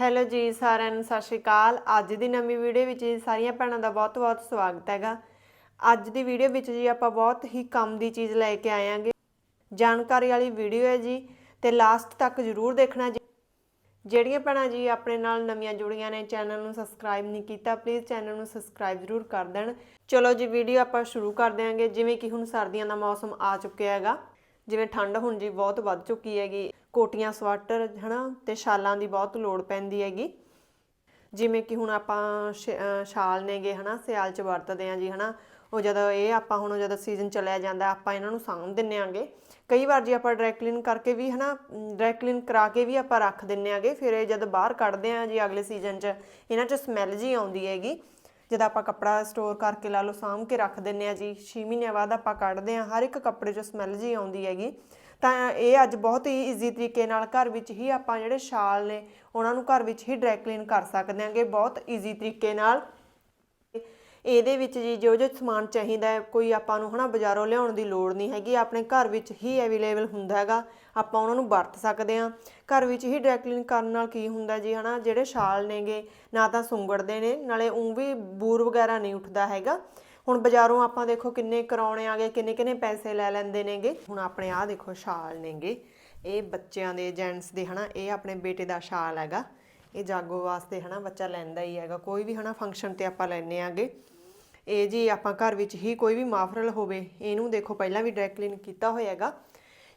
Hello ਜੀ ਸਾਰਿਆਂ ਨੂੰ, ਸਤਿ ਸ਼੍ਰੀ ਅਕਾਲ। ਅੱਜ ਦੀ ਨਵੀਂ ਵੀਡੀਓ ਵਿੱਚ ਜੀ ਸਾਰੀਆਂ ਭੈਣਾਂ ਦਾ ਬਹੁਤ-ਬਹੁਤ ਸਵਾਗਤ ਹੈਗਾ। ਅੱਜ ਦੀ ਵੀਡੀਓ ਵਿੱਚ ਜੀ ਆਪਾਂ ਬਹੁਤ ਹੀ ਕੰਮ ਦੀ ਚੀਜ਼ ਲੈ ਕੇ ਆਏ ਆਂਗੇ ਜਾਣਕਾਰੀ ਵਾਲੀ ਵੀਡੀਓ ਹੈ ਜੀ ਤੇ ਲਾਸਟ ਤੱਕ ਜ਼ਰੂਰ ਦੇਖਣਾ ਜੀ। ਜਿਹੜੀਆਂ ਭੈਣਾਂ ਜੀ ਆਪਣੇ ਨਾਲ ਨਵੀਆਂ ਜੁੜੀਆਂ ਨੇ, ਚੈਨਲ ਨੂੰ ਸਬਸਕ੍ਰਾਈਬ ਨਹੀਂ ਕੀਤਾ ਪਲੀਜ਼ ਚੈਨਲ ਨੂੰ ਸਬਸਕ੍ਰਾਈਬ ਜ਼ਰੂਰ ਕਰ ਦੇਣ। ਚਲੋ ਜੀ, ਵੀਡੀਓ ਆਪਾਂ ਸ਼ੁਰੂ ਕਰ ਦਿਆਂਗੇ। ਜਿਵੇਂ ਕਿ ਹੁਣ ਸਰਦੀਆਂ ਦਾ ਮੌਸਮ ਆ ਚੁੱਕਿਆ ਹੈਗਾ। ਜਿਵੇਂ ਠੰਡ ਹੁਣ ਜੀ ਬਹੁਤ ਵੱਧ ਚੁੱਕੀ ਹੈਗੀ, ਕੋਟੀਆਂ, ਸਵਾਟਰ, ਹਨਾ, ਤੇ ਸ਼ਾਲਾਂ ਦੀ ਬਹੁਤ ਲੋੜ ਪੈਂਦੀ ਹੈਗੀ। ਜਿਵੇਂ ਕਿ ਹੁਣ ਆਪਾਂ ਸ਼ਾਲ ਨੇਗੇ, ਹਨਾ, ਸਿਆਲ ਚ ਵਰਤਦੇ ਆਂ ਜੀ, ਹਨਾ। ਉਹ ਜਦੋਂ ਇਹ ਆਪਾਂ ਹੁਣ ਜਦੋਂ ਸੀਜ਼ਨ ਚਲਿਆ ਜਾਂਦਾ, ਆਪਾਂ ਇਹਨਾਂ ਨੂੰ ਸਾਂਭ ਦਿੰਨੇ ਆਂਗੇ। ਕਈ ਵਾਰ ਜੀ ਆਪਾਂ ਡਰਾਈ ਕਲੀਨ ਕਰਕੇ ਵੀ, ਹਨਾ ਡਰਾਈ ਕਲੀਨ ਕਰਾ ਕੇ ਵੀ ਆਪਾਂ ਰੱਖ ਦਿੰਨੇ ਆਂਗੇ। ਫਿਰ ਇਹ ਜਦ ਬਾਹਰ ਕੱਢਦੇ ਆਂ ਜੀ ਅਗਲੇ ਸੀਜ਼ਨ 'ਚ, ਇਹਨਾਂ 'ਚ ਸਮੈਲ ਜੀ ਆਉਂਦੀ ਹੈਗੀ। ਜਦ ਆਪਾਂ ਕੱਪੜਾ ਸਟੋਰ ਕਰਕੇ ਲਾ ਲਓ, ਸਾਂਭ ਕੇ ਰੱਖ ਦਿੰਨੇ ਆ ਜੀ 6 ਮਹੀਨਿਆਂ ਬਾਅਦ ਆਪਾਂ ਕੱਢਦੇ ਆਂ ਹਰ ਇੱਕ ਕੱਪੜੇ 'ਚੋਂ ਸਮੈਲ ਜੀ ਆਉਂਦੀ ਹੈਗੀ। ਤਾਂ ਇਹ ਅੱਜ ਬਹੁਤ ਹੀ ਈਜ਼ੀ ਤਰੀਕੇ ਨਾਲ ਘਰ ਵਿੱਚ ਹੀ ਆਪਾਂ ਜਿਹੜੇ ਸ਼ਾਲ ਨੇ, ਉਹਨਾਂ ਨੂੰ ਘਰ ਵਿੱਚ ਹੀ ਡਰਾਈ ਕਲੀਨ ਕਰ ਸਕਦੇ ਆਂਗੇ ਬਹੁਤ ਈਜ਼ੀ ਤਰੀਕੇ ਨਾਲ। ਇਹਦੇ ਵਿੱਚ ਜੀ ਜੋ ਜੋ ਸਮਾਨ ਚਾਹੀਦਾ ਹੈ, ਕੋਈ ਆਪਾਂ ਨੂੰ ਹਨਾ ਬਾਜ਼ਾਰੋਂ ਲਿਆਉਣ ਦੀ ਲੋੜ ਨਹੀਂ ਹੈਗੀ। ਆਪਣੇ ਘਰ ਵਿੱਚ ਹੀ ਅਵੇਲੇਬਲ ਹੁੰਦਾ ਹੈਗਾ। ਆਪਾਂ ਉਹਨਾਂ ਨੂੰ ਵਰਤ ਸਕਦੇ ਹਾਂ। ਘਰ ਵਿੱਚ ਹੀ ਡਰਾਈ ਕਰਨ ਨਾਲ ਕੀ ਹੁੰਦਾ ਜੀ ਹਨਾ, ਜਿਹੜੇ ਸ਼ਾਲ ਨੇਗੇ, ਨਾ ਤਾਂ ਸੁੰਗੜਦੇ ਨੇ, ਨਾਲੇ ਉਂ ਵੀ ਬੂਰ ਵਗੈਰਾ ਨਹੀਂ ਉੱਠਦਾ ਹੈਗਾ। ਹੁਣ ਬਾਜ਼ਾਰੋਂ ਆਪਾਂ ਦੇਖੋ ਕਿੰਨੇ ਕਰਾਉਣੇ ਆਗੇ ਕਿੰਨੇ ਕਿੰਨੇ ਪੈਸੇ ਲੈ ਲੈਂਦੇ ਨੇਗੇ। ਹੁਣ ਆਪਣੇ ਆਹ ਦੇਖੋ ਸ਼ਾਲ ਨੇਗੇ। ਇਹ ਬੱਚਿਆਂ ਦੇ ਜੈਂਟਸ ਦੇ ਹਨਾ, ਇਹ ਆਪਣੇ ਬੇਟੇ ਦਾ ਸ਼ਾਲ ਹੈਗਾ। ਇਹ ਜਾਗੋ ਵਾਸਤੇ ਹਨਾ ਬੱਚਾ ਲੈਂਦਾ ਹੀ ਹੈਗਾ। ਕੋਈ ਵੀ ਹਨਾ ਫੰਕਸ਼ਨ ਤੇ ਆਪਾਂ ਲੈਣੇ ਆਗੇ। ਇਹ ਜੀ ਆਪਾਂ ਘਰ ਵਿੱਚ ਹੀ ਕੋਈ ਵੀ ਮਾਫਰਲ ਹੋਵੇ, ਇਹਨੂੰ ਦੇਖੋ ਪਹਿਲਾਂ ਵੀ ਡਰਾਈ ਕਲੀਨ ਕੀਤਾ ਹੋਇਆ ਹੈਗਾ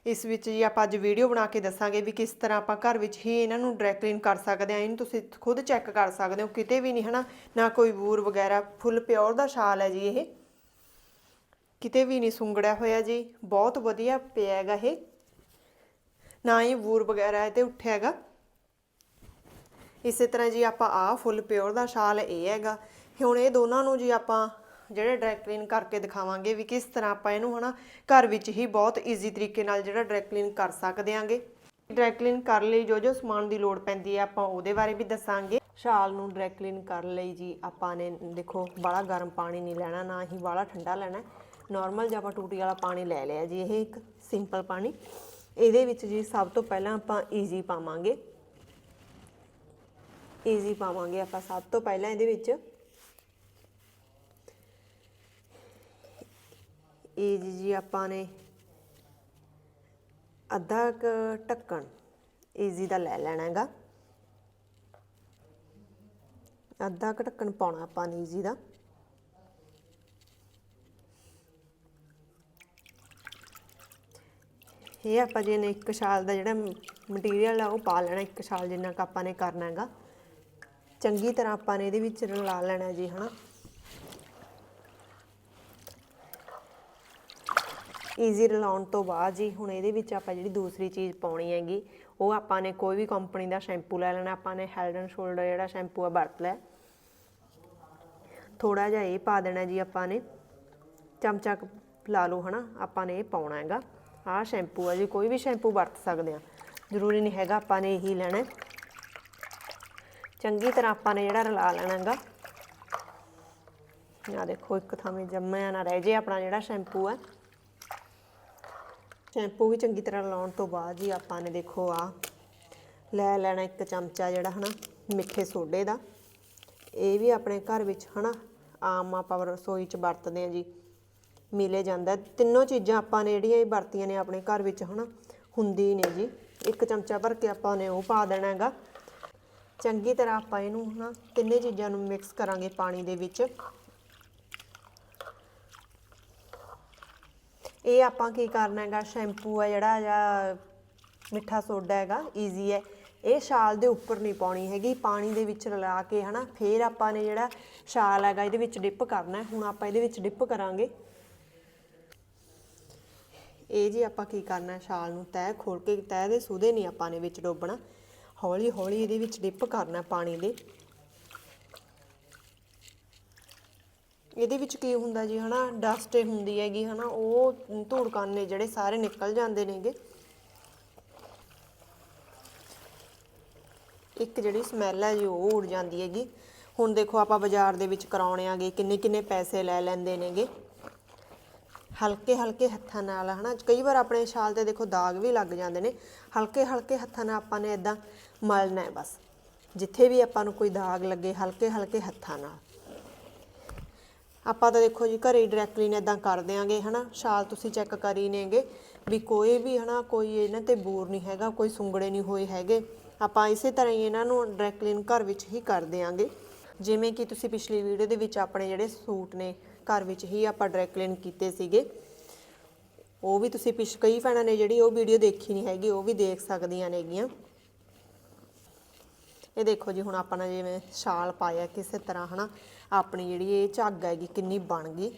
ਇਸ ਵਿੱਚ ਜੀ ਆਪਾਂ ਅੱਜ ਵੀਡੀਓ ਬਣਾ ਕੇ ਦੱਸਾਂਗੇ ਵੀ ਕਿਸ ਤਰ੍ਹਾਂ ਆਪਾਂ ਘਰ ਵਿੱਚ ਹੀ ਇਹਨਾਂ ਨੂੰ ਡਰਾਈ ਕਲੀਨ ਕਰ ਸਕਦੇ ਆ, ਇਹਨੂੰ ਤੁਸੀਂ ਖੁਦ ਚੈੱਕ ਕਰ ਸਕਦੇ ਹੋ ਕਿਤੇ ਵੀ ਨਹੀਂ ਹਨਾ, ਨਾ ਕੋਈ ਬੂਰ ਵਗੈਰਾ, ਫੁੱਲ ਪਿਓਰ ਦਾ ਸ਼ਾਲ ਹੈ ਜੀ ਇਹ। ਕਿਤੇ ਵੀ ਨਹੀਂ ਸੁੰਗੜਿਆ ਹੋਇਆ ਜੀ, ਬਹੁਤ ਵਧੀਆ ਪਿਆ ਹੈਗਾ ਇਹ। ਨਾ ਹੀ ਬੂਰ ਵਗੈਰਾ ਇਹ ਤੇ ਉੱਠਿਆ ਹੈਗਾ। ਇਸੇ ਤਰ੍ਹਾਂ ਜੀ ਆਪਾਂ ਆ ਫੁੱਲ ਪਿਓਰ ਦਾ ਸ਼ਾਲ ਇਹ ਹੈਗਾ। ਹੁਣ ਇਹ ਦੋਨਾਂ ਨੂੰ ਜੀ ਆਪਾਂ ਜਿਹੜੇ ਡਰਾਈ ਕਲੀਨ ਕਰਕੇ ਦਿਖਾਵਾਂਗੇ ਵੀ ਕਿਸ ਤਰ੍ਹਾਂ ਆਪਾਂ ਇਹਨੂੰ ਹਨਾ ਘਰ ਵਿੱਚ ਹੀ ਬਹੁਤ ਈਜ਼ੀ ਤਰੀਕੇ ਨਾਲ ਜਿਹੜਾ ਡਰਾਈ ਕਲੀਨ ਕਰ ਸਕਦੇ ਆਂਗੇ। ਡਰਾਈ ਕਲੀਨ ਕਰਨ ਲਈ ਜੋ ਜੋ ਸਮਾਨ ਦੀ ਲੋੜ ਪੈਂਦੀ ਹੈ ਆਪਾਂ ਉਹਦੇ ਬਾਰੇ ਵੀ ਦੱਸਾਂਗੇ। ਸ਼ਾਲ ਨੂੰ ਡਰਾਈ ਕਲੀਨ ਕਰਨ ਲਈ ਜੀ ਆਪਾਂ ਨੇ, ਦੇਖੋ ਬਾਹਲਾ ਗਰਮ ਪਾਣੀ ਨਹੀਂ ਲੈਣਾ, ਨਾ ਹੀ ਬਾਹਲਾ ਠੰਡਾ ਲੈਣਾ। ਨਾਰਮਲ ਜਿਹਾ ਆਪਾਂ ਟੂਟੀ ਵਾਲਾ ਪਾਣੀ ਲੈ ਲਿਆ ਜੀ, ਇਹ ਇੱਕ ਸਿੰਪਲ ਪਾਣੀ। ਇਹਦੇ ਵਿੱਚ ਜੀ ਸਭ ਤੋਂ ਪਹਿਲਾਂ ਆਪਾਂ ਈਜ਼ੀ ਪਾਵਾਂਗੇ। ਈਜ਼ੀ ਪਾਵਾਂਗੇ ਆਪਾਂ ਸਭ ਤੋਂ ਪਹਿਲਾਂ ਇਹਦੇ ਵਿੱਚ। ਈਜ਼ੀ ਜੀ ਆਪਾਂ ਨੇ ਅੱਧਾ ਕ ਢੱਕਣ ਈਜ਼ੀ ਦਾ ਲੈ ਲੈਣਾ ਹੈਗਾ। ਅੱਧਾ ਕ ਢੱਕਣ ਪਾਉਣਾ ਆਪਾਂ ਨੇ ਈਜ਼ੀ ਦਾ। ਇਹ ਆਪਾਂ ਜੀ ਨੇ ਇੱਕ ਸ਼ਾਲ ਦਾ ਜਿਹੜਾ ਮਟੀਰੀਅਲ ਆ ਉਹ ਪਾ ਲੈਣਾ, ਇੱਕ ਸ਼ਾਲ ਜਿੰਨਾ ਕ ਆਪਾਂ ਨੇ ਕਰਨਾ ਹੈਗਾ। ਚੰਗੀ ਤਰ੍ਹਾਂ ਆਪਾਂ ਨੇ ਇਹਦੇ ਵਿੱਚ ਰਲਾ ਲੈਣਾ ਜੀ, ਹਨਾ। ਈਜ਼ੀ ਰਲਾਉਣ ਤੋਂ ਬਾਅਦ ਜੀ, ਹੁਣ ਇਹਦੇ ਵਿੱਚ ਆਪਾਂ ਜਿਹੜੀ ਦੂਸਰੀ ਚੀਜ਼ ਪਾਉਣੀ ਹੈਗੀ, ਉਹ ਆਪਾਂ ਨੇ ਕੋਈ ਵੀ ਕੰਪਨੀ ਦਾ ਸ਼ੈਂਪੂ ਲੈ ਲੈਣਾ, ਆਪਾਂ ਨੇ ਹੈਡ ਐਂਡ ਸ਼ੋਲਡਰ ਜਿਹੜਾ ਸ਼ੈਂਪੂ ਆ, ਵਰਤ ਲੈ ਥੋੜਾ ਜਿਹਾ ਇਹ ਪਾ ਦੇਣਾ ਜੀ ਆਪਾਂ ਨੇ, ਚਮਚਾ ਕੁ ਲਾ ਲਓ, ਹਨਾ, ਆਪਾਂ ਨੇ ਇਹ ਪਾਉਣਾ ਹੈਗਾ। ਆਹ ਸ਼ੈਂਪੂ ਆ ਜੀ, ਕੋਈ ਵੀ ਸ਼ੈਂਪੂ ਵਰਤ ਸਕਦੇ ਆ। ਜ਼ਰੂਰੀ ਨਹੀਂ ਹੈਗਾ ਆਪਾਂ ਨੇ ਇਹੀ ਲੈਣਾ। ਚੰਗੀ ਤਰ੍ਹਾਂ ਆਪਾਂ ਨੇ ਜਿਹੜਾ ਰਲਾ ਲੈਣਾ ਹੈਗਾ ਆ ਦੇਖੋ, ਇੱਕ ਥਾਵੇਂ ਜੰਮਿਆ ਨਾ ਰਹਿ ਜੇ ਆਪਣਾ ਜਿਹੜਾ ਸ਼ੈਂਪੂ ਹੈ ਸ਼ੈਂਪੂ ਵੀ ਚੰਗੀ ਤਰ੍ਹਾਂ ਲਾਉਣ ਤੋਂ ਬਾਅਦ ਜੀ ਆਪਾਂ ਨੇ ਦੇਖੋ ਆ ਲੈ ਲੈਣਾ ਇੱਕ ਚਮਚਾ ਜਿਹੜਾ ਹਨਾ, ਮਿੱਠੇ ਸੋਡੇ ਦਾ। ਇਹ ਵੀ ਆਪਣੇ ਘਰ ਵਿੱਚ ਹਨਾ, ਆਮ ਆਪਾਂ ਰਸੋਈ 'ਚ ਵਰਤਦੇ ਆ ਜੀ। ਮਿਲੇ ਜਾਂਦਾ। ਹੈ। ਤਿੰਨੋਂ ਚੀਜ਼ਾਂ ਆਪਾਂ ਨੇ ਜਿਹੜੀਆਂ ਇਹ ਵਰਤੀਆਂ ਨੇ ਆਪਣੇ ਘਰ ਵਿੱਚ ਹਨਾ, ਹੁੰਦੀ ਨੇ ਜੀ। ਇੱਕ ਚਮਚਾ ਭਰ ਕੇ ਆਪਾਂ ਨੇ ਉਹ ਪਾ ਦੇਣਾ ਹੈਗਾ ਚੰਗੀ ਤਰ੍ਹਾਂ ਆਪਾਂ ਇਹਨੂੰ ਨਾ ਤਿੰਨੇ ਚੀਜ਼ਾਂ ਨੂੰ ਮਿਕਸ ਕਰਾਂਗੇ ਪਾਣੀ ਦੇ ਵਿੱਚ। ਇਹ ਆਪਾਂ ਕੀ ਕਰਨਾ ਹੈਗਾ ਸ਼ੈਂਪੂ ਆ ਜਿਹੜਾ ਜਾਂ ਮਿੱਠਾ ਸੋਡਾ ਹੈਗਾ ਈਜ਼ੀ ਹੈ। ਇਹ ਛਾਲ ਦੇ ਉੱਪਰ ਨਹੀਂ ਪਾਉਣੀ ਹੈਗੀ ਪਾਣੀ ਦੇ ਵਿੱਚ ਰਲਾ ਕੇ ਹਨਾ ਫੇਰ ਆਪਾਂ ਨੇ ਜਿਹੜਾ ਛਾਲ ਹੈਗਾ ਇਹਦੇ ਵਿੱਚ ਡਿਪ ਕਰਨਾ ਹੁਣ ਆਪਾਂ ਇਹਦੇ ਵਿੱਚ ਡਿਪ ਕਰਾਂਗੇ। ਇਹ ਜੀ ਆਪਾਂ ਕੀ ਕਰਨਾ ਹੈ, ਛਾਲ ਨੂੰ ਤਹਿ ਖੋਲ ਕੇ ਤਹਿ ਦੇ ਸੂਦੇ ਨਹੀਂ ਆਪਾਂ ਨੇ ਵਿੱਚ ਡੋਬਣਾ। ਹੌਲੀ ਹੌਲੀ ਇਹਦੇ ਵਿੱਚ ਡਿਪ ਕਰਨਾ ਪਾਣੀ ਦੇ। ਇਹਦੇ ਵਿੱਚ ਕੀ ਹੁੰਦਾ ਜੀ ਹਨਾ ਡਸਟ ਹੁੰਦੀ ਹੈਗੀ ਹਨਾ, ਉਹ ਧੂੜ ਜਿਹੜੇ ਸਾਰੇ ਨਿਕਲ ਜਾਂਦੇ ਨੇਗੇ। ਇੱਕ ਜਿਹੜੀ ਸਮੈਲ ਹੈ ਜੀ, ਉਹ ਉੜ ਜਾਂਦੀ ਹੈਗੀ। ਹੁਣ ਦੇਖੋ ਆਪਾਂ ਬਾਜ਼ਾਰ ਦੇ ਵਿੱਚ ਕਰਾਉਣੇ ਆਗੇ ਕਿੰਨੇ ਕਿੰਨੇ ਪੈਸੇ ਲੈ ਲੈਂਦੇ ਨੇਗੇ। ਹਲਕੇ ਹਲਕੇ ਹੱਥਾਂ ਨਾਲ ਹਨਾ, ਕਈ ਵਾਰ ਆਪਣੇ ਛਾਲ ਤੇ ਦੇਖੋ ਦਾਗ ਵੀ ਲੱਗ ਜਾਂਦੇ ਨੇ। ਹਲਕੇ ਹਲਕੇ ਹੱਥਾਂ ਨਾਲ ਆਪਾਂ ਨੇ ਇਦਾਂ ਮਲਣਾ ਹੈ ਬਸ। ਜਿੱਥੇ ਵੀ ਆਪਾਂ ਨੂੰ ਕੋਈ ਦਾਗ ਲੱਗੇ, ਹਲਕੇ ਹਲਕੇ ਹੱਥਾਂ ਨਾਲ। ਆਪਾਂ ਤਾਂ ਦੇਖੋ ਜੀ, ਘਰੇ ਡਾਇਰੈਕਟਲੀ ਨੇ ਇਦਾਂ ਕਰ ਦਿਆਂਗੇ, ਹਨਾ? ਸ਼ਾਲ ਤੁਸੀਂ ਚੈੱਕ ਕਰੀ ਨੇਗੇ ਵੀ ਕੋਈ ਵੀ, ਹਨਾ, ਕੋਈ ਇਹਨਾਂ ਤੇ ਬੂਰ ਨਹੀਂ ਹੈਗਾ, ਕੋਈ ਸੁੰਗੜੇ ਨਹੀਂ ਹੋਏ ਹੈਗੇ। ਆਪਾਂ ਇਸੇ ਤਰ੍ਹਾਂ ਹੀ ਇਹਨਾਂ ਨੂੰ ਡਾਇਰੈਕਟਲੀ ਘਰ ਵਿੱਚ ਹੀ ਕਰ ਦਿਆਂਗੇ। ਜਿਵੇਂ ਕਿ ਤੁਸੀਂ ਪਿਛਲੀ ਵੀਡੀਓ ਦੇ ਵਿੱਚ ਆਪਣੇ ਜਿਹੜੇ ਸੂਟ ਨੇ, ਘਰ ਵਿੱਚ ਹੀ ਆਪਾਂ ਡਾਇਰੈਕਟਲੀ ਕੀਤੇ ਸੀਗੇ। ਉਹ ਵੀ ਤੁਸੀਂ ਪਿਛ, ਕਈ ਭੈਣਾਂ ਨੇ ਜਿਹੜੀ ਉਹ ਵੀਡੀਓ ਦੇਖੀ ਨਹੀਂ ਹੈਗੀ, ਉਹ ਵੀ ਦੇਖ ਸਕਦੀਆਂ ਨੇਗੀਆਂ। ਇਹ ਦੇਖੋ ਜੀ, ਹੁਣ ਆਪਾਂ ਨੇ ਜਿਵੇਂ ਸ਼ਾਲ ਪਾਇਆ ਕਿਸੇ ਤਰ੍ਹਾਂ, ਹਨਾ? ਆਪਣੀ ਜਿਹੜੀ ਇਹ ਝੱਗ ਹੈਗੀ, ਕਿੰਨੀ ਬਣ ਗਈ।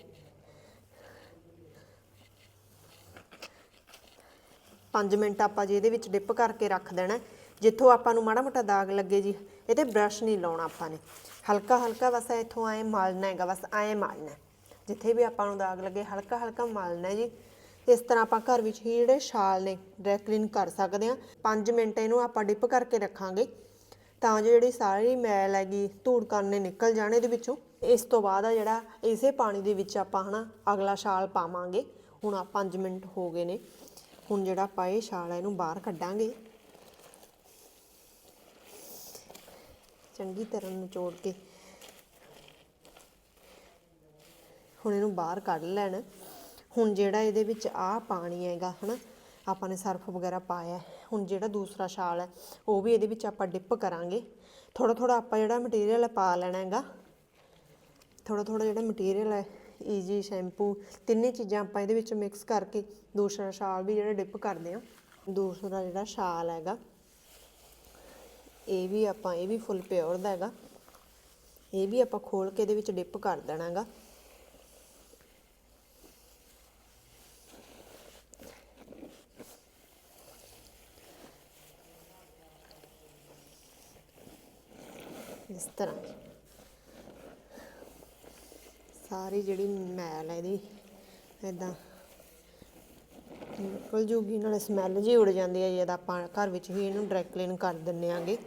ਪੰਜ ਮਿੰਟ ਆਪਾਂ ਜੀ ਇਹਦੇ ਵਿੱਚ ਡਿਪ ਕਰਕੇ ਰੱਖ ਦੇਣਾ, ਜਿੱਥੋਂ ਆਪਾਂ ਨੂੰ ਮਾੜਾ ਮੋਟਾ ਦਾਗ ਲੱਗੇ ਜੀ, ਇਹਦੇ ਬ੍ਰਸ਼ ਨਹੀਂ ਲਾਉਣਾ ਆਪਾਂ ਨੇ। ਹਲਕਾ ਹਲਕਾ ਬਸ ਇੱਥੋਂ ਐ ਮਾਲਣਾ ਹੈਗਾ, ਬਸ ਐ ਮਾਲਣਾ। ਜਿੱਥੇ ਵੀ ਆਪਾਂ ਨੂੰ ਦਾਗ ਲੱਗੇ ਹਲਕਾ ਹਲਕਾ ਮਾਲਣਾ ਜੀ। ਇਸ ਤਰ੍ਹਾਂ ਆਪਾਂ ਘਰ ਵਿੱਚ ਹੀ ਜਿਹੜੇ ਸ਼ਾਲ ਨੇ ਡਰਾਈ ਕਲੀਨ ਕਰ ਸਕਦੇ ਹਾਂ। 5 ਮਿੰਟ ਇਹਨੂੰ ਆਪਾਂ ਡਿਪ ਕਰਕੇ ਰੱਖਾਂਗੇ। ਤਾਂ ਜੋ ਜਿਹੜੀ ਸਾਰੀ ਮੈਲ ਹੈਗੀ, ਧੂੜ ਕਰਨੇ ਨਿਕਲ ਜਾਣ ਇਹਦੇ ਵਿੱਚੋਂ। ਇਸ ਤੋਂ ਬਾਅਦ ਆ ਜਿਹੜਾ ਇਸੇ ਪਾਣੀ ਦੇ ਵਿੱਚ ਆਪਾਂ ਹਨਾ, ਅਗਲਾ ਛਾਲ ਪਾਵਾਂਗੇ। ਹੁਣ ਆ 5 ਮਿੰਟ ਹੋ ਗਏ ਨੇ। ਹੁਣ ਜਿਹੜਾ ਆਪਾਂ ਇਹ ਛਾਲ ਹੈ ਇਹਨੂੰ ਬਾਹਰ ਕੱਢਾਂਗੇ। ਚੰਗੀ ਤਰ੍ਹਾਂ ਨਿਚੋੜ ਕੇ। ਹੁਣ ਇਹਨੂੰ ਬਾਹਰ ਕੱਢ ਲੈਣਾ। ਹੁਣ ਜਿਹੜਾ ਇਹਦੇ ਵਿੱਚ ਆ ਪਾਣੀ ਹੈਗਾ, ਹਨਾ, ਆਪਾਂ ਨੇ ਸਰਫ ਵਗੈਰਾ ਪਾਇਆ। ਹੁਣ ਜਿਹੜਾ ਦੂਸਰਾ ਸ਼ਾਲ ਹੈ, ਉਹ ਵੀ ਇਹਦੇ ਵਿੱਚ ਆਪਾਂ ਡਿਪ ਕਰਾਂਗੇ। ਥੋੜਾ ਥੋੜਾ ਆਪਾਂ ਜਿਹੜਾ ਮਟੀਰੀਅਲ ਹੈ ਪਾ ਲੈਣਾ ਹੈਗਾ। ਥੋੜਾ ਥੋੜਾ ਜਿਹੜਾ ਮਟੀਰੀਅਲ ਹੈ ਈਜੀ ਸ਼ੈਂਪੂ ਤਿੰਨੇ ਚੀਜ਼ਾਂ ਆਪਾਂ ਇਹਦੇ ਵਿੱਚ ਮਿਕਸ ਕਰਕੇ ਦੂਸਰਾ ਸ਼ਾਲ ਵੀ ਜਿਹੜਾ ਡਿਪ ਕਰਦੇ ਆ ਦੂਸਰਾ ਜਿਹੜਾ ਸ਼ਾਲ ਹੈਗਾ, ਇਹ ਵੀ ਆਪਾਂ, ਇਹ ਵੀ ਫੁੱਲ ਪਿਓਰ ਦਾ ਹੈਗਾ। ਇਹ ਵੀ ਆਪਾਂ ਖੋਲ ਕੇ ਇਹਦੇ ਵਿੱਚ ਡਿਪ ਕਰ ਦੇਣਾ ਇਸ ਤਰ੍ਹਾਂ। ਸਾਰੀ ਜਿਹੜੀ ਮੈਲ ਹੈ ਇਹਦੀ ਇਦਾਂ ਨਿਕਲ ਜੂਗੀ, ਨਾਲੇ ਸਮੈਲ ਜੀ ਉੜ ਜਾਂਦੀ ਹੈ ਜਦ ਆਪਾਂ ਘਰ ਵਿੱਚ ਹੀ ਇਹਨੂੰ ਡਰਾਈ ਕਲੀਨ ਕਰ ਦਿੰਨੇ ਆਂਗੇ।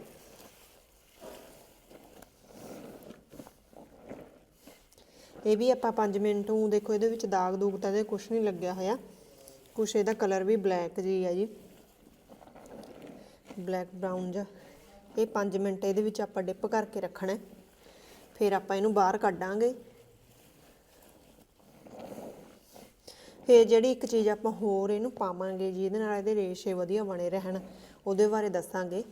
ਇਹ ਵੀ ਆਪਾਂ 5 ਮਿੰਟ ਨੂੰ ਦੇਖੋ ਇਹਦੇ ਵਿੱਚ ਦਾਗ ਦੂਗ ਤਾਂ ਇਹਦੇ ਕੁਝ ਨਹੀਂ ਲੱਗਿਆ ਹੋਇਆ। ਕੁਛ ਇਹਦਾ ਕਲਰ ਵੀ ਬਲੈਕ ਜੀ ਹੈ ਜੀ। ਬਲੈਕ ਬਰਾਊਨ ਜਿਹਾ। ਇਹ 5 ਮਿੰਟ ਇਹਦੇ ਵਿੱਚ ਆਪਾਂ ਡਿਪ ਕਰਕੇ ਰੱਖਣਾ ਹੈ। ਫਿਰ ਆਪਾਂ ਇਹਨੂੰ ਬਾਹਰ ਕੱਢਾਂਗੇ। ਫਿਰ ਜਿਹੜੀ ਇੱਕ ਚੀਜ਼ ਆਪਾਂ ਹੋਰ ਇਹਨੂੰ ਪਾਵਾਂਗੇ, ਜਿਹਦੇ ਨਾਲ ਇਹਦੇ ਰੇਸ਼ੇ ਵਧੀਆ ਬਣੇ ਰਹਿਣ, ਉਹਦੇ ਬਾਰੇ ਦੱਸਾਂਗੇ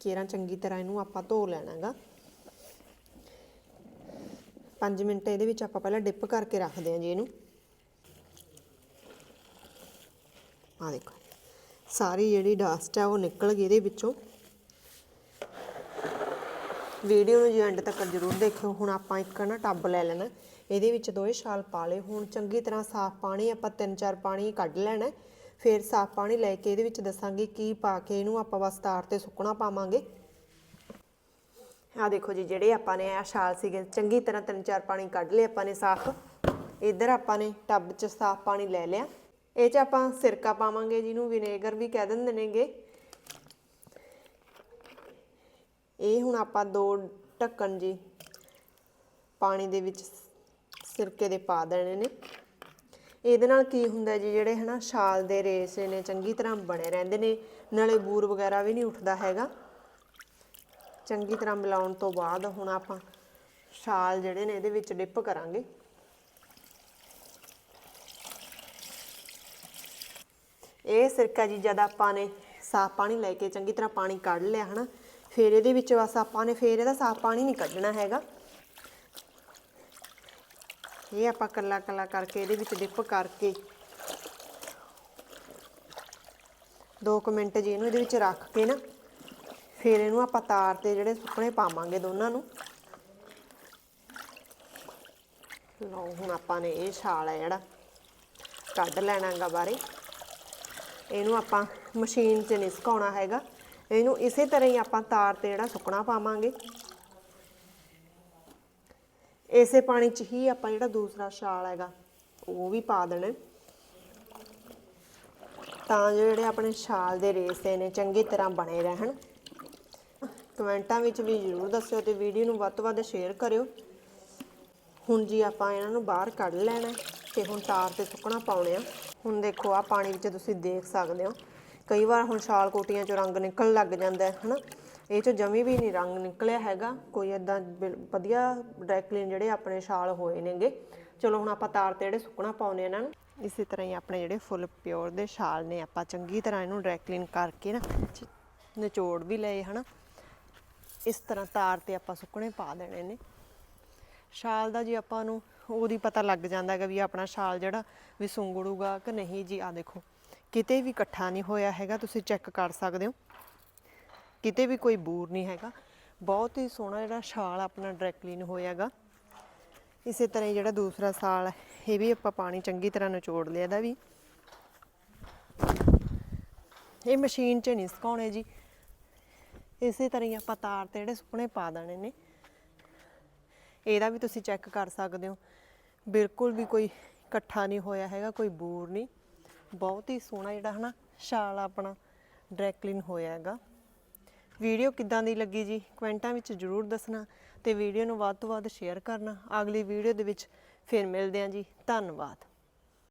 ਕੇਰਾਂ ਚੰਗੀ ਤਰ੍ਹਾਂ ਇਹਨੂੰ ਆਪਾਂ ਧੋ ਲੈਣਾਗਾ। 5 ਮਿੰਟ ਇਹਦੇ ਵਿੱਚ ਆਪਾਂ ਪਹਿਲਾਂ ਡਿਪ ਕਰਕੇ ਰੱਖਦੇ ਹਾਂ ਜੀ ਇਹਨੂੰ। ਆ ਦੇਖੋ, ਸਾਰੀ ਜਿਹੜੀ ਡਸਟ ਹੈ ਉਹ ਨਿਕਲ ਗਈ ਇਹਦੇ ਵਿੱਚੋਂ। ਵੀਡੀਓ ਨੂੰ ਜੀ ਐਂਡ ਤੱਕ ਜ਼ਰੂਰ ਦੇਖਿਓ, ਹੁਣ ਆਪਾਂ ਇੱਕ ਨਾ ਟੱਬ ਲੈ ਲੈਣਾ ਇਹਦੇ ਵਿੱਚ ਦੋਏ ਛਾਲ ਪਾ ਲਏ। ਹੁਣ ਚੰਗੀ ਤਰ੍ਹਾਂ ਸਾਫ਼ ਪਾਣੀ ਆਪਾਂ ਤਿੰਨ ਚਾਰ ਪਾਣੀ ਕੱਢ ਲੈਣਾ ਫਿਰ ਸਾਫ਼ ਪਾਣੀ ਲੈ ਕੇ ਇਹਦੇ ਵਿੱਚ ਦੱਸਾਂਗੇ ਕੀ ਪਾ ਕੇ ਇਹਨੂੰ ਆਪਾਂ ਬਸ ਤਾਰ ਤੇ ਸੁੱਕਣਾ ਪਾਵਾਂਗੇ। ਆ ਦੇਖੋ ਜੀ, ਜਿਹੜੇ ਆਪਾਂ ਨੇ ਆ ਛਾਲ ਸੀਗੇ, ਚੰਗੀ ਤਰ੍ਹਾਂ ਤਿੰਨ ਚਾਰ ਪਾਣੀ ਕੱਢ ਲਏ ਆਪਾਂ ਨੇ ਸਾਫ਼। ਇੱਧਰ ਆਪਾਂ ਨੇ ਟੱਬ 'ਚ ਸਾਫ਼ ਪਾਣੀ ਲੈ ਲਿਆ। ਇਹ 'ਚ ਆਪਾਂ ਸਿਰਕਾ ਪਾਵਾਂਗੇ, ਜਿਹਨੂੰ ਵਿਨੇਗਰ ਵੀ ਕਹਿ ਦਿੰਦੇ ਨੇਗੇ। ਇਹ ਹੁਣ ਆਪਾਂ ਦੋ ਢੱਕਣ ਜੀ ਪਾਣੀ ਦੇ ਵਿੱਚ ਸਿਰਕੇ ਦੇ ਪਾ ਦੇਣੇ ਨੇ। ਇਹਦੇ ਨਾਲ ਕੀ ਹੁੰਦਾ ਜੀ, ਜਿਹੜੇ ਹਨਾ ਛਾਲ ਦੇ ਰੇਸੇ ਨੇ, ਚੰਗੀ ਤਰ੍ਹਾਂ ਬਣੇ ਰਹਿੰਦੇ ਨੇ, ਨਾਲੇ ਬੂਰ ਵਗੈਰਾ ਵੀ ਨਹੀਂ ਉੱਠਦਾ ਹੈਗਾ। ਚੰਗੀ ਤਰ੍ਹਾਂ ਮਿਲਾਉਣ ਤੋਂ ਬਾਅਦ ਹੁਣ ਆਪਾਂ ਛਾਲ ਜਿਹੜੇ ਨੇ ਇਹਦੇ ਵਿੱਚ ਡਿਪ ਕਰਾਂਗੇ। ਇਹ ਸਿਰਕਾ ਜੀ ਜਦ ਆਪਾਂ ਨੇ ਸਾਫ਼ ਪਾਣੀ ਲੈ ਕੇ ਚੰਗੀ ਤਰ੍ਹਾਂ ਪਾਣੀ ਕੱਢ ਲਿਆ ਹਨਾ ਫਿਰ ਇਹਦੇ ਵਿੱਚ ਬਸ ਆਪਾਂ ਨੇ ਫਿਰ ਇਹਦਾ ਸਾਫ਼ ਪਾਣੀ ਨਹੀਂ ਕੱਢਣਾ ਹੈਗਾ। ਇਹ ਆਪਾਂ ਕੱਲਾ ਕੱਲਾ ਕਰਕੇ ਇਹਦੇ ਵਿੱਚ ਡਿਪ ਕਰਕੇ ਦੋ ਕੁ ਮਿੰਟ ਜੀ ਇਹਨੂੰ ਇਹਦੇ ਵਿੱਚ ਰੱਖ ਕੇ ਨਾ, ਫਿਰ ਇਹਨੂੰ ਆਪਾਂ ਤਾਰ ਤੇ ਜਿਹੜੇ ਸੁੱਕਣੇ ਪਾਵਾਂਗੇ ਦੋਨਾਂ ਨੂੰ। ਲਓ ਹੁਣ ਆਪਾਂ ਨੇ ਇਹ ਛਾਲ ਹੈ ਜਿਹੜਾ, ਕੱਢ ਲੈਣਾ ਗਾ ਬਾਰੇ। ਇਹਨੂੰ ਆਪਾਂ ਮਸ਼ੀਨ 'ਚ ਨਹੀਂ ਸੁਕਾਉਣਾ ਹੈਗਾ। ਇਹਨੂੰ ਇਸੇ ਤਰ੍ਹਾਂ ਹੀ ਆਪਾਂ ਤਾਰ ਤੇ ਜਿਹੜਾ ਸੁੱਕਣਾ ਪਾਵਾਂਗੇ। ਇਸੇ ਪਾਣੀ 'ਚ ਹੀ ਆਪਾਂ ਜਿਹੜਾ ਦੂਸਰਾ ਛਾਲ ਹੈਗਾ, ਉਹ ਵੀ ਪਾ ਦੇਣਾ। ਤਾਂ ਜੋ ਜਿਹੜੇ ਆਪਣੇ ਛਾਲ ਦੇ ਰੇਸੇ ਨੇ, ਚੰਗੀ ਤਰ੍ਹਾਂ ਬਣੇ ਰਹਿਣ। ਕਮੈਂਟਾਂ ਵਿੱਚ ਵੀ ਜ਼ਰੂਰ ਦੱਸਿਓ ਤੇ ਵੀਡੀਓ ਨੂੰ ਵੱਧ ਤੋਂ ਵੱਧ ਸ਼ੇਅਰ ਕਰਿਓ। ਹੁਣ ਜੀ ਆਪਾਂ ਇਹਨਾਂ ਨੂੰ ਬਾਹਰ ਕੱਢ ਲੈਣਾ ਤੇ ਹੁਣ ਤਾਰ ਤੇ ਸੁੱਕਣਾ ਪਾਉਣੇ ਆ। ਹੁਣ ਦੇਖੋ ਆ ਪਾਣੀ ਵਿੱਚ ਤੁਸੀਂ ਦੇਖ ਸਕਦੇ ਹੋ। ਕਈ ਵਾਰ ਹੁਣ ਛਾਲ ਕੋਟੀਆਂ ਚੋਂ ਰੰਗ ਨਿਕਲਣ ਲੱਗ ਜਾਂਦਾ ਹੈ, ਹਨਾ? ਇਹ 'ਚੋਂ ਜਮੀ ਵੀ ਨਹੀਂ ਰੰਗ ਨਿਕਲਿਆ ਹੈਗਾ। ਕੋਈ ਇਦਾਂ ਵਧੀਆ ਡਰਾਈ ਜਿਹੜੇ ਆਪਣੇ ਸ਼ਾਲ ਹੋਏ ਨੇਗੇ। ਚਲੋ ਹੁਣ ਆਪਾਂ ਤਾਰ ਤੇ ਜਿਹੜੇ ਸੁੱਕਣਾ ਪਾਉਨੇ ਇਹਨਾਂ ਨੂੰ। ਇਸੇ ਤਰ੍ਹਾਂ ਹੀ ਆਪਣੇ ਜਿਹੜੇ ਫੁੱਲ ਪਿਓਰ ਦੇ ਸ਼ਾਲ ਨੇ, ਆਪਾਂ ਚੰਗੀ ਤਰ੍ਹਾਂ ਇਹਨੂੰ ਡਰਾਈ ਕਰਕੇ ਨਾ ਨਿਚੋੜ ਵੀ ਲਏ, ਹਨਾ? ਇਸ ਤਰ੍ਹਾਂ ਤਾਰ ਤੇ ਆਪਾਂ ਸੁੱਕਣੇ ਪਾ ਦੇਣੇ ਨੇ। ਛਾਲ ਦਾ ਜੀ ਆਪਾਂ ਨੂੰ ਉਹਦੀ ਪਤਾ ਲੱਗ ਜਾਂਦਾ ਹੈਗਾ ਵੀ ਆਪਣਾ ਸ਼ਾਲ ਜਿਹੜਾ ਵੀ ਸੁੰਗੜੂਗਾ ਕਿ ਨਹੀਂ ਜੀ ਆ ਦੇਖੋ। ਕਿਤੇ ਵੀ ਇਕੱਠਾ ਨਹੀਂ ਹੋਇਆ ਹੈਗਾ, ਤੁਸੀਂ ਚੈੱਕ ਕਰ ਸਕਦੇ ਹੋ। ਕਿਤੇ ਵੀ ਕੋਈ ਬੂਰ ਨਹੀਂ ਹੈਗਾ। ਬਹੁਤ ਹੀ ਸੋਹਣਾ ਜਿਹੜਾ ਛਾਲ ਆਪਣਾ ਡਾਇਰੈਕਟਲੀ ਨੂੰ ਹੋਇਆਗਾ। ਇਸੇ ਤਰ੍ਹਾਂ ਹੀ ਜਿਹੜਾ ਦੂਸਰਾ ਸਾਲ ਇਹ ਵੀ ਆਪਾਂ ਪਾਣੀ ਚੰਗੀ ਤਰ੍ਹਾਂ ਨਿਚੋੜ ਲਿਆ ਇਹਦਾ ਵੀ। ਇਹ ਮਸ਼ੀਨ 'ਚ ਨਹੀਂ ਸੁਕਾਉਣੇ ਜੀ। ਇਸੇ ਤਰ੍ਹਾਂ ਹੀ ਆਪਾਂ ਤਾਰ ਤੇ ਜਿਹੜੇ ਸੁੱਕਣੇ ਪਾ ਦੇਣੇ ਨੇ। ਇਹਦਾ ਵੀ ਤੁਸੀਂ ਚੈੱਕ ਕਰ ਸਕਦੇ ਹੋ। ਬਿਲਕੁਲ ਵੀ ਕੋਈ ਇਕੱਠਾ ਨਹੀਂ ਹੋਇਆ ਹੈਗਾ, ਕੋਈ ਬੂਰ ਨਹੀਂ। ਬਹੁਤ ਹੀ ਸੋਹਣਾ ਜਿਹੜਾ ਹਨਾ, ਸ਼ਾਲ ਆਪਣਾ ਡਰੈਕਲਿਨ ਹੋਇਆ ਹੈਗਾ। ਵੀਡੀਓ ਕਿੱਦਾਂ ਦੀ ਲੱਗੀ ਜੀ? ਕਮੈਂਟਾਂ ਵਿੱਚ ਜਰੂਰ ਦੱਸਣਾ ਤੇ ਵੀਡੀਓ ਨੂੰ ਵੱਧ ਤੋਂ ਵੱਧ ਸ਼ੇਅਰ ਕਰਨਾ। ਅਗਲੀ ਵੀਡੀਓ ਦੇ ਵਿੱਚ ਫਿਰ ਮਿਲਦੇ ਹਾਂ ਜੀ। ਧੰਨਵਾਦ।